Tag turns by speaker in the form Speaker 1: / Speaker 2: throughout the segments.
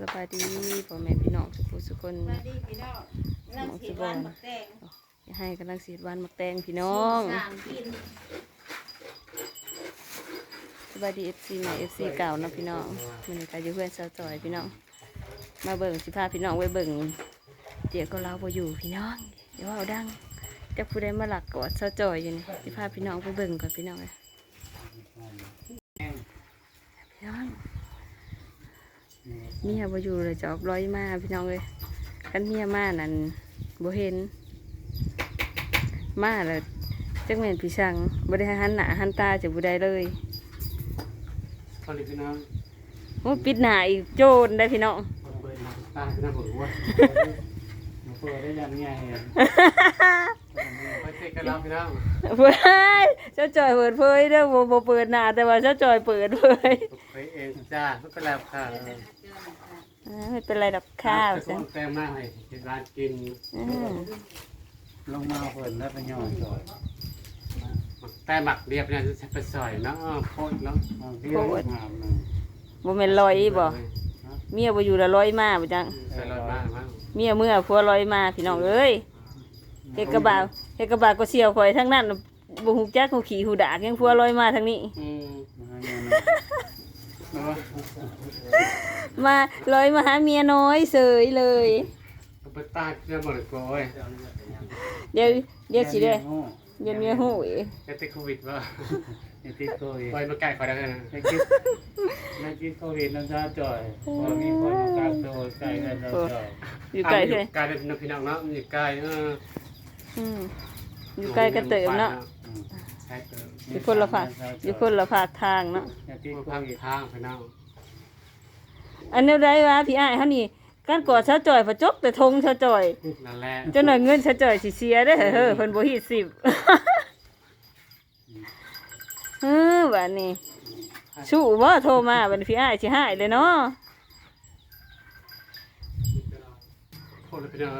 Speaker 1: สบายดีพ่อแม่พี่น้องทุกผู้ทุกคน
Speaker 2: สวัสดีพี่น้องน้ำสีหวานหมักแตง
Speaker 1: อย่าให้กำลังสีดหวานมักแตงพี่น้อง
Speaker 2: สร้างกิน
Speaker 1: สบายดีเอฟซีใหม่เอฟซีเก่าเนาะพี่น้องมันก็อยู่เพื่อนสาวจอยพี่น้อง มาเบิ่งสิพาพี่น้องไว้เบิ่งเดี๋ยวก็เราบ่อยู่พี่น้องเดี๋ยวเอาดังจะผู้ใดมาหลักกอดสาวจอยอยู่นี่สิพาพี่น้องไปเบิ่งก่อนพี่น้องเลยพี่น้อง เมียบ่อยู่เลยจะออกร้อยมาพี่น้องเลยกันเมียมานั่นบ่เห็น มาแล้วจักแม่นพี่ช่างบ่ได้หันหน้าหันตาจะบ่ได้เลย
Speaker 3: สวัสดีพี่น้อง
Speaker 1: โอ้ปิดหน้าอีกโจรได้พี่น้อง
Speaker 3: เปิดหน้าตาพี่น้องผมว่ามาเปิดได้ยังไงไปเช็คกันแล้วพี่น้อง
Speaker 1: เว้ยเจ้าจอยเปิดเผยเด้อบ่บ่เปิดหน้าแต่ว่าเจ้าจอยเปิดเผย
Speaker 3: ไปเองจ้าไม่เป็นไรค่ะ
Speaker 1: อ่า ไม่เป็นไรดอกข้าว
Speaker 3: จ้ะ
Speaker 1: จ้ะ
Speaker 3: แต้มมากเลยที่ร้านกิน
Speaker 1: อ่า
Speaker 4: ลงมาเพิ่นแล้วไปย่อยจอย
Speaker 3: แต่หมักเรียบเนี่ยจะไปซอยเนาะโคตรเนาะ
Speaker 4: เอาเที่ยวงามนึง
Speaker 1: บ่แม่นลอยบ่เมียบ่อยู่แล้วลอยมาบ่จัง
Speaker 3: ใส่ลอยมากมาก
Speaker 1: เมียเมื่อผัวลอยมาพี่น้องเอ้ยเฮ็ดกระบะเฮ็ดกระบะก็เสียวข่อยทั้งนั้นบ่ฮู้จักฮู้ขี่ฮู้ดากยังผัวลอยมาทางนี้
Speaker 3: อื ม
Speaker 4: มาเนี่ยนะ
Speaker 3: เนาะ
Speaker 1: มาลอยมาหาเมียน้อยเสยเลย
Speaker 3: ไปตายจะหมดเลยโก้ย
Speaker 1: เดี๋ยวเดี๋ยวสิได้
Speaker 4: โอ้
Speaker 1: เดี๋ยวเมียฮู้อีก
Speaker 3: จะติดโควิดวะ
Speaker 4: ยติดโควิด
Speaker 3: ไปมาไกลขอได้เลยนะ
Speaker 4: ไม่คิดไม่คิดโควิดน้ำตาจ่อยพอมีคนมากักตัวใกล้กันเราจ่อย
Speaker 1: อยู่ใกล้
Speaker 3: เล
Speaker 1: เลยย
Speaker 3: ไกลเป็นพี่น้องเนาะอยู่ใกล้เออ
Speaker 1: อืมอยู่ใกล้กันเติมเนาะ
Speaker 4: อืม
Speaker 3: ใช่เติม
Speaker 1: อยู่คนละภาคอยู่คนละภาคทางเนาะ
Speaker 4: อย่าติด
Speaker 3: ผู้
Speaker 4: โค
Speaker 3: พัง
Speaker 4: วิด
Speaker 3: ทางพี่น้อง
Speaker 1: อันนี้ได้ว่าพี่อ้ายเฮานี่การกอดชาวจ่อยประจกแต่ธงชาวจ่อย
Speaker 3: นั่นแหละ
Speaker 1: จนหน่อยเงินชาวจ่อยสิเสียเด้อเฮ้อเพิ่นบ่ฮีดสิบเออบัดนี้สู้บ่โทรมาบัดนี้พี่อ้ายสิหายเลยเนาะ
Speaker 3: คนละพี่น้อง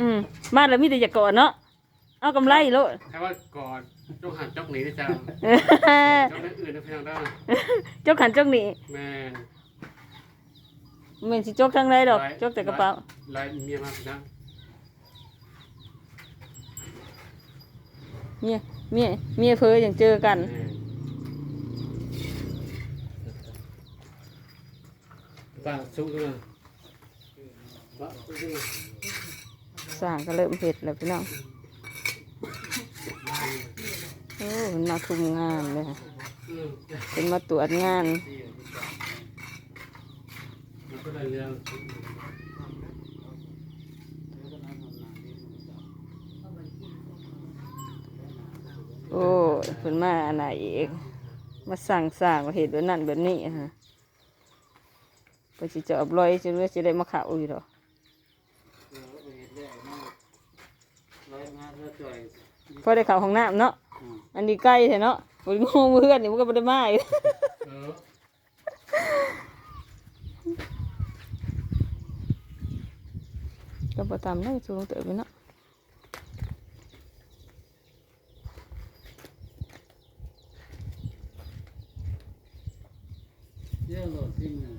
Speaker 1: อืมมาแล้วมีแต่อยากกอดเนาะเอากำไรโลด
Speaker 3: แค่ว่าก่อน จกหันจกหนีนะจ๊ะจกนั่นอื่นนะพี่น้องได้
Speaker 1: จกขันจกนี่
Speaker 3: แม่น
Speaker 1: แม่นสิจกทั้งไรดอกจกแต่กระเป๋า
Speaker 3: ลายเมียมาพี่น้อง
Speaker 1: เมียเมียเมียเพ้อยังเจอกัน
Speaker 3: แม่นบ้าสู้เลยบ้าสู้เลย
Speaker 1: สร้างก็เริ่มเผ็ดแล้วพี่น้อง โอ้มันมาคุมงานเลยค่ะ
Speaker 3: อืม
Speaker 1: เป็นมาตรวจงาน
Speaker 3: มันก็ได้เรื่อง
Speaker 1: โอ้ยเพิ่นมาอันไหนอีกมาสั่งสร้างว่าเหตุแบบนั้นแบบนี้ฮะเพิ่นสิจะเอาลอยจนว่าสิได้มาเข่าอยู่ดอก
Speaker 4: ร้อยงานแล้วจ่อย
Speaker 1: พอได้เข่าห้องน้ำเนาะ อันนี้ใกล้แท้เนาะบ่ได้งูเพื่อนนี่มันก็บ่ได้มาอีก
Speaker 3: เออ
Speaker 1: ก็บ่ตามได้สูงเติบอยู่เนาะ
Speaker 4: เยอะโหลดที่มือ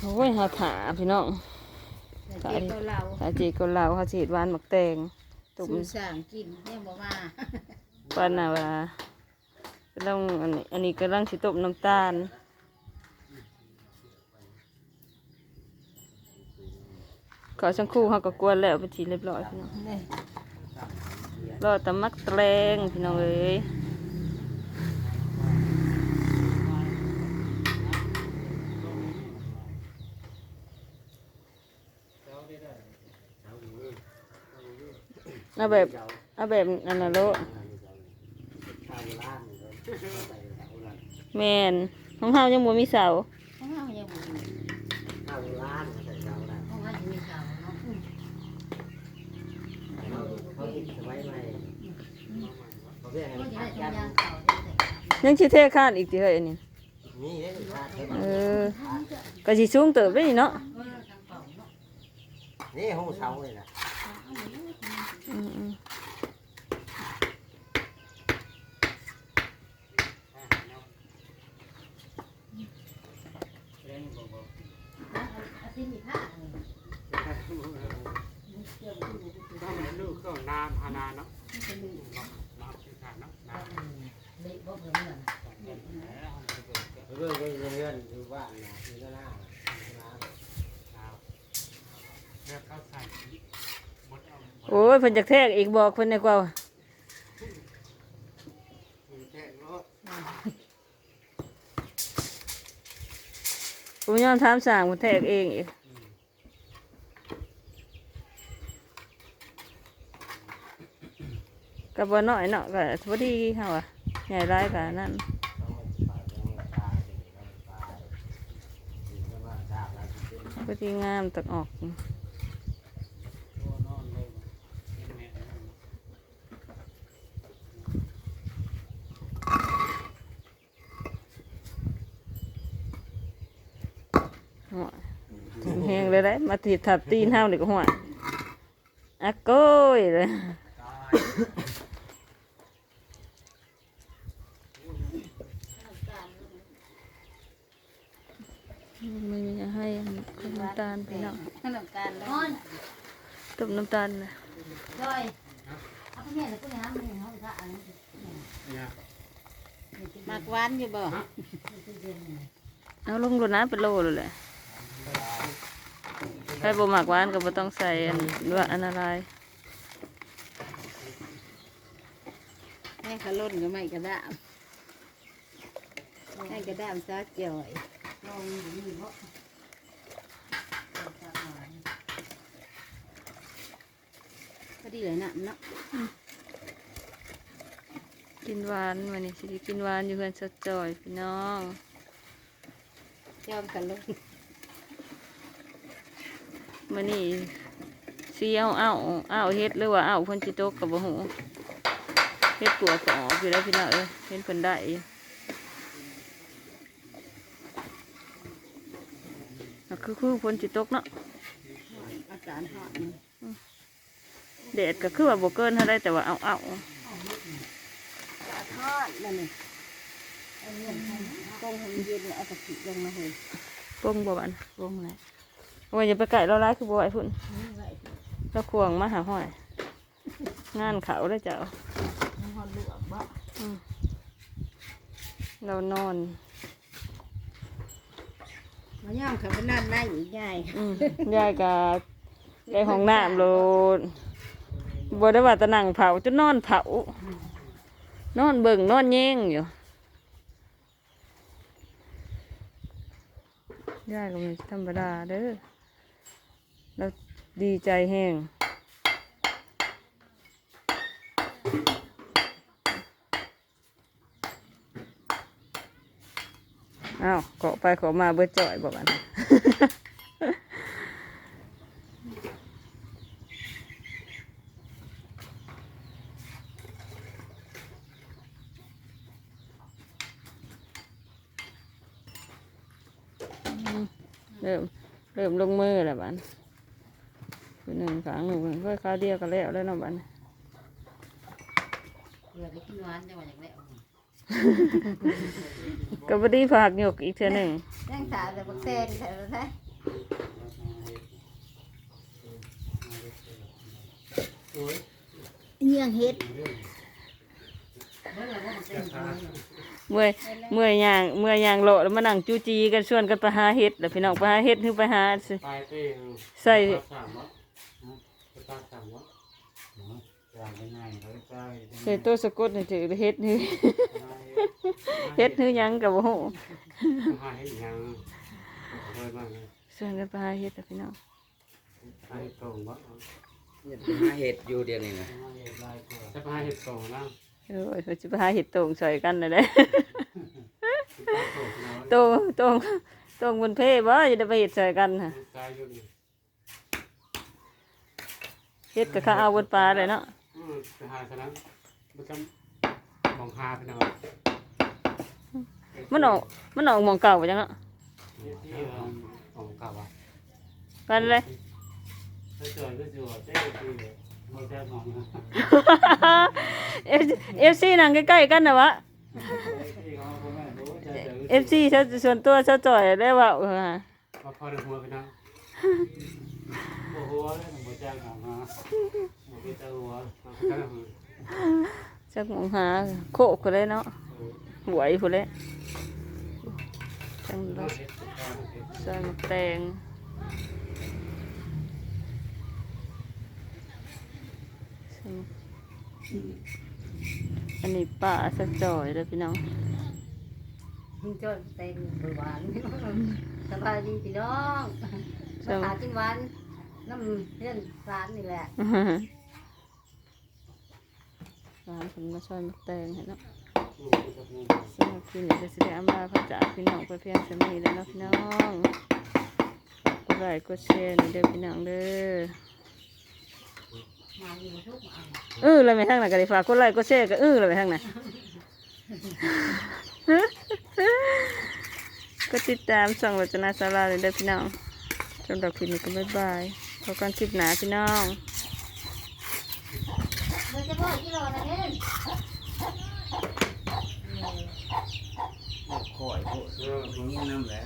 Speaker 1: โอ้ยหาถาพี่น้อง
Speaker 2: เจ็บตัวเรา
Speaker 1: หาจีคนเราเขาสิเฮ็ดหวานหมักแตง ตุ่ม
Speaker 2: สู่สร้างกินเนี่ยบ่มา
Speaker 1: ปานน่ะว่าต้องอันนี้อันนี้กำลังสิต้มน้ำตาลขอชังคู่เขาก็กวนแล้วเป็นทีเรียบร้อยพี่น้อง
Speaker 2: เนี่ย
Speaker 1: รอแตะมักแตงพี่น้องเอ้ย เอาแบบเอาแบบอันนั้นโลดแมนของเฮายังบ่มีเสา
Speaker 2: ของเรายังบ่มีของเรายังมีเก่าเนาะอืมก็จะได้ทำยางเก่าได้แต่
Speaker 1: ยังสิเทข้านอีกติเฮ้ยอันนี้เออก็สิสูงเติบได้นี่เนาะ
Speaker 2: เออทางเก่าเนาะ
Speaker 5: นี่ห้องเสาเลยนะ
Speaker 1: อา
Speaker 2: ทิตย์นี้ผ้าเลย
Speaker 3: ต้องให้ลูกก็น้ำหานาเนาะน้ำแขาดเนาะน้ำ
Speaker 2: เล็กบ่เพิ่มเงิน
Speaker 5: เรื่องเรื่องเรื่องอยู่บ้านนะอยู่ด้านหน้านะ
Speaker 3: เลือกข้าใส่
Speaker 1: โอ้ยเพิ่นจากแทกอีกบอกเพิ่นดีกว่า
Speaker 5: แจ้งรถ
Speaker 1: ผมยอมถามสั่งเพิ่นแทกเองอีกก็บ่น้อยเนาะก็พอดีเฮาอะใหญ่ร้ายกว่านั้น
Speaker 5: ต้องไปยังตาดีต้องตาดีก็มาดาบแล้วที่เป็น
Speaker 1: พอดีงามตักออก
Speaker 4: ตัวนอนเลยแม่น
Speaker 1: หัวแห้งเลยได้มาถีบถับตีนเฮานี่ก็หัวอะโก้ยเลยไม่มีอะไรให้ต้มน้ำตาลพี่น้อง
Speaker 2: ขนมการนอน
Speaker 1: ต้มน้ำตาลนะ
Speaker 2: จอยเอาไปเนี่ยเดี๋ยวกูน้ำมันเขาจะอันนี้
Speaker 3: เนี่ย
Speaker 2: มากหวานอยู่บ่
Speaker 1: เอาลงรดน้ำเป็นโลเลยแหละ ใครบ่หมักหวานก็บ่ต้องใส่อันว่าอันอะไร
Speaker 2: ให้ขลุ่นก็ไม่กระด้ามให้กระด้ามซอสจ่อยพอดีเลยนะเนาะ
Speaker 1: กินหวานวันนี้สิกินหวานอยู่เพื่อนสดจอยพี่น้อง
Speaker 2: ยอมขลุ่น
Speaker 1: มื้อนี้สิเอาเอาเอาเฮ็ดหรือว่าเอาเพิ่นสิตกก็บ่ฮู้เฮ็ดปัวก็ออกอยู่แล้วพี่น้องเอ้ยเห็นเพิ่นได้อยู่ก็คือคือเพิ่นสิตกเนาะ
Speaker 2: อาจารย์หอด
Speaker 1: แดดก็คือว่าบ่เกินเท่าไดแต่ว่าเอาเอา
Speaker 2: ทอดแล้วนี่เอาเงินให้กงให้มันเย็นแล้วเอากะทิลงมาเลย
Speaker 1: ปงบ่บันปงไหน ว่าอย่าไปไก่เราร้ายคือบ่ไหวพุ่นเราควงมาหาห้อย งานเขาได้อเจ้า
Speaker 2: น้ำหอมลวกบ่
Speaker 1: เรานอน
Speaker 2: มาย่อมเขาไปนั่นได้อีกใหญ่
Speaker 1: อืมยายกะยายห้องน้ำโลดบ่ได้ว่าแตะนั่งเผาจนนอนเผานอนเบิ่งนอนแย่งอยู่ยายก็ไมันธรรมดาเด้อ เราดีใจแห้งอ้าวเกาะไปเกาะมาเบิดจ่อยบอกอันเริ่ม เริ่มลงมือแล้วบัน หนึ่งครั้งหนึ่งเพื่อข้าวเดียวก็แล้วแล้วเนาะบัน
Speaker 2: เผื่อได้กินหวานจังหวะอย่างแล้ว
Speaker 1: ก็บดีผักหยกอีกเท่าหนึ่ง
Speaker 2: แรงสาวแต่บักแตนแต่ละไทยเยี่ยงเฮ็ด
Speaker 1: เมื่อยเมื่อยยางเมื่อยยางโลแล้วมานั่งจูจีกันชวนกันไปหาเห็ดแล้วพี่น้องไปหาเห็ดหรือไปหาสิ
Speaker 3: ไปเต้
Speaker 1: ใส่
Speaker 4: ใช่
Speaker 1: ใส่ตัวสะกดนี่ถือเห็ดนี่เห็ดนี่ยังกับโอ้โห
Speaker 3: หาให้ยังเคยมาเลย
Speaker 1: ชวนกันไปหาเห็ดแล้วพี่น้อง
Speaker 3: หาให้ตรงวะ
Speaker 5: เนี่ยหาเห็ดอยู่เดียวนี่นะ
Speaker 3: จะไปหาเห็ดตรงนะ
Speaker 1: เออเราจะไปหาเห็ดโต่งใส่กันเลยเด้
Speaker 3: ตรงนะ
Speaker 1: โต่งโต่งโต่งบนเพบ่จะได้ไปเห็ดใส่กันค่ะ
Speaker 3: ใจอยู่นี่
Speaker 1: เห็ดกับข้าวเอาบนปลาเลยเนาะ
Speaker 3: อืมไปหาซะนะมันจะมองหาไปหน่อย
Speaker 1: มันออกมันออกหมองเก่าไปจังเนาะ
Speaker 3: ที่ของเก่าอะ
Speaker 1: กันเลย
Speaker 4: ถ้าจอยก็จอยเต้คือไม่ได้มองนะ
Speaker 1: เอฟเอฟซีนั่งใกล้ๆกันนะวะ
Speaker 4: ที่เขาคนนั้นรู้ใจ
Speaker 1: เอฟซีส่วนตัวเจ้าจ่อยได้ว่าเออ
Speaker 3: พอพอได้หัวไปนะ
Speaker 4: โอ้โหเลยหนูจ้างหามาหนู ไปตะหัว
Speaker 3: พอได้หัว
Speaker 1: จักหมองหาโคกก็เลยเนาะหวยพุ่นเลยจังรถใส่หมกแตงใส่หมกอันนี้ป่าสักจ่อยเลยพี่น้อง
Speaker 2: มึงจนเต็มเบอร์หวานสบายดีพี่น้อง
Speaker 1: ใส่
Speaker 2: มา
Speaker 1: หม
Speaker 2: หากกินหวาน น้ำเพื่อนร้านนี่แหละ
Speaker 1: ร้านผมมาช่วยมกแตงให้เนาะสำหรับคลิปนี้ก็สิได้อำลาพระจากพี่น้องไปเพียงสำนีแล้วเนาะพี่น้องกดไลค์กดแชร์หนี่อยเด้อพี่น้องเด้อเออเลยไปทางไหนกันดีฝากกดไลค์กดแชร์ก็เออเลยไปทางไหนก็ติดตามส่องรจนาสาราเลยเด้อพี่น้องสำหรับคลิปนี้ก็บ๊ายบาย พบกันคลิปหนาพี่น้อง
Speaker 2: เมื่อจะพ่อที่รอนะเห็น
Speaker 5: ข่อยโคตรตรงนี้น้ำแหละ